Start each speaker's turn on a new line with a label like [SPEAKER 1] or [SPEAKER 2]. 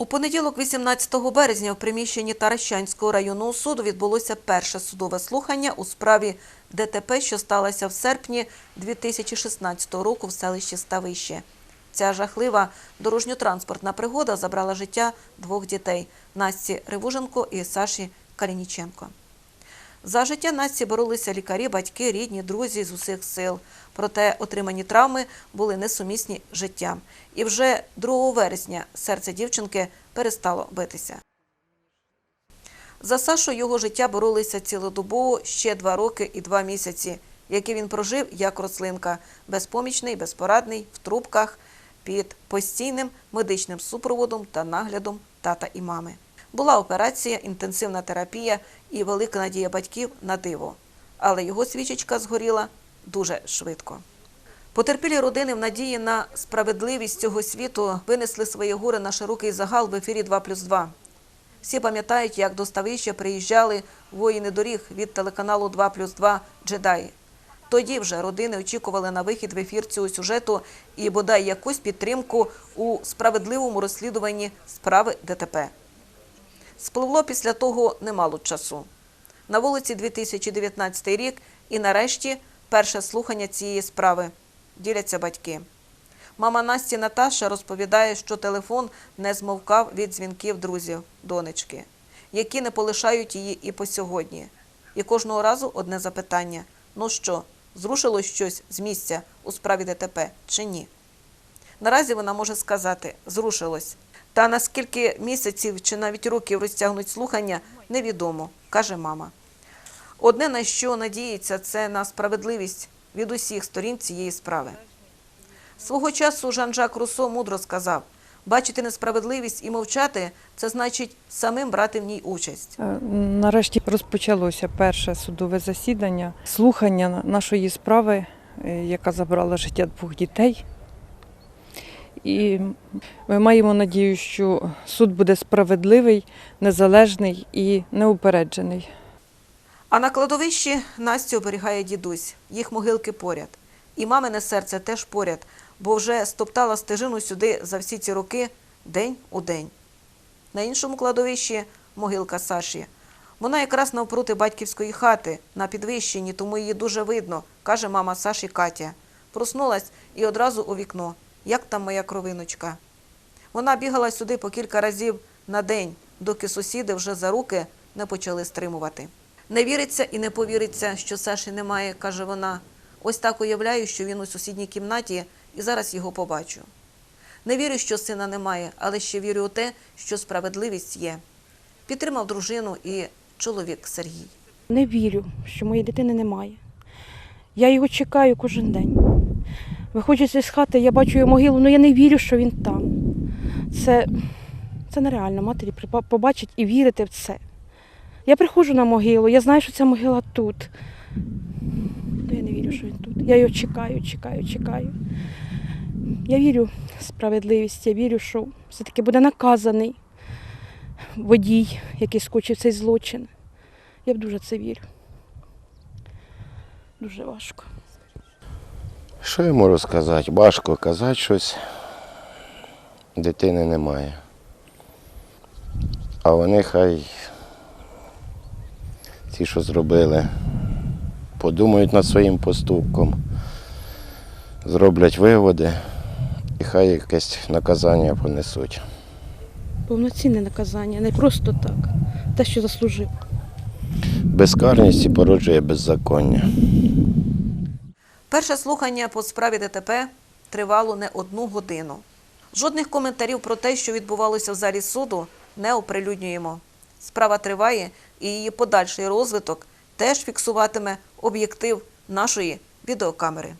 [SPEAKER 1] У понеділок, 18 березня, в приміщенні Таращанського районного суду відбулося перше судове слухання у справі ДТП, що сталося в серпні 2016 року в селищі Ставище. Ця жахлива дорожньо-транспортна пригода забрала життя двох дітей – Насті Ривуженко і Саші Калініченко. За життя Насті боролися лікарі, батьки, рідні, друзі з усіх сил. Проте отримані травми були несумісні з життям. І вже 2 вересня серце дівчинки перестало битися. За Сашу його життя боролися цілодобово ще два роки і два місяці, які він прожив як рослинка, безпомічний, безпорадний, в трубках, під постійним медичним супроводом та наглядом тата і мами. Була операція, інтенсивна терапія і велика надія батьків на диво. Але його свічечка згоріла дуже швидко. Потерпілі родини в надії на справедливість цього світу винесли своє горе на широкий загал в ефірі 2 плюс 2. Всі пам'ятають, як до ставища приїжджали воїни доріг від телеканалу 2 плюс 2 «Джедаї». Тоді вже родини очікували на вихід в ефір цього сюжету і бодай якусь підтримку у справедливому розслідуванні справи ДТП. Спливло після того немало часу. На вулиці 2019 рік і нарешті перше слухання цієї справи. Діляться батьки. Мама Насті Наташа розповідає, що телефон не змовкав від дзвінків друзів, донечки, які не полишають її і по сьогодні. І кожного разу одне запитання: ну що, зрушило щось з місця у справі ДТП чи ні? Наразі вона може сказати зрушилось. Та наскільки місяців чи навіть років розтягнуть слухання, невідомо, каже мама. Одне на що надіється, це на справедливість від усіх сторін цієї справи. Свого часу Жан-Жак Руссо мудро сказав: бачити несправедливість і мовчати це значить самим брати в ній участь.
[SPEAKER 2] Е, Нарешті розпочалося перше судове засідання, слухання нашої справи, е, яка забрала життя двох дітей. І ми маємо надію, що суд буде справедливий, незалежний і неупереджений.
[SPEAKER 1] А на кладовищі Настю оберігає дідусь, їх могилки поряд. І мамине серце теж поряд, бо вже стоптала стежину сюди за всі ці роки день у день. На іншому кладовищі могилка Саші. Вона якраз навпроти батьківської хати на підвищенні, тому її дуже видно, каже мама Саші Катя. Проснулась і одразу у вікно. Як там моя кровиночка? Вона бігала сюди по кілька разів на день, доки сусіди вже за руки не почали стримувати. Не віриться і не повіриться, що Саші немає, каже вона. Ось так уявляю, що він у сусідній кімнаті і зараз його побачу. Не вірю, що сина немає, але ще вірю у те, що справедливість є. Підтримав дружину і чоловік Сергій.
[SPEAKER 3] Не вірю, що моєї дитини немає. Я його чекаю кожен день. Виходячи з хати, я бачу його могилу, але я не вірю, що він там. Це, це нереально матері побачить і вірити в це. Я приходжу на могилу, я знаю, що ця могила тут. Але я не вірю, що він тут. Я його чекаю, чекаю, чекаю. Я вірю в справедливість, я вірю, що все-таки буде наказаний водій, який скочив цей злочин. Я в дуже це вірю. Дуже важко.
[SPEAKER 4] Що я можу сказати? Важко казати щось. Дитини немає. А вони хай ті, що зробили, подумають над своїм поступком, зроблять виводи і хай якесь наказання понесуть.
[SPEAKER 3] Повноцінне наказання, не просто так. Те, що заслужив.
[SPEAKER 4] Безкарність і породжує беззаконня.
[SPEAKER 1] Перше слухання по справі ДТП тривало не одну годину. Жодних коментарів про те, що відбувалося в залі суду, не оприлюднюємо. Справа триває, і її подальший розвиток теж фіксуватиме об'єктив нашої відеокамери.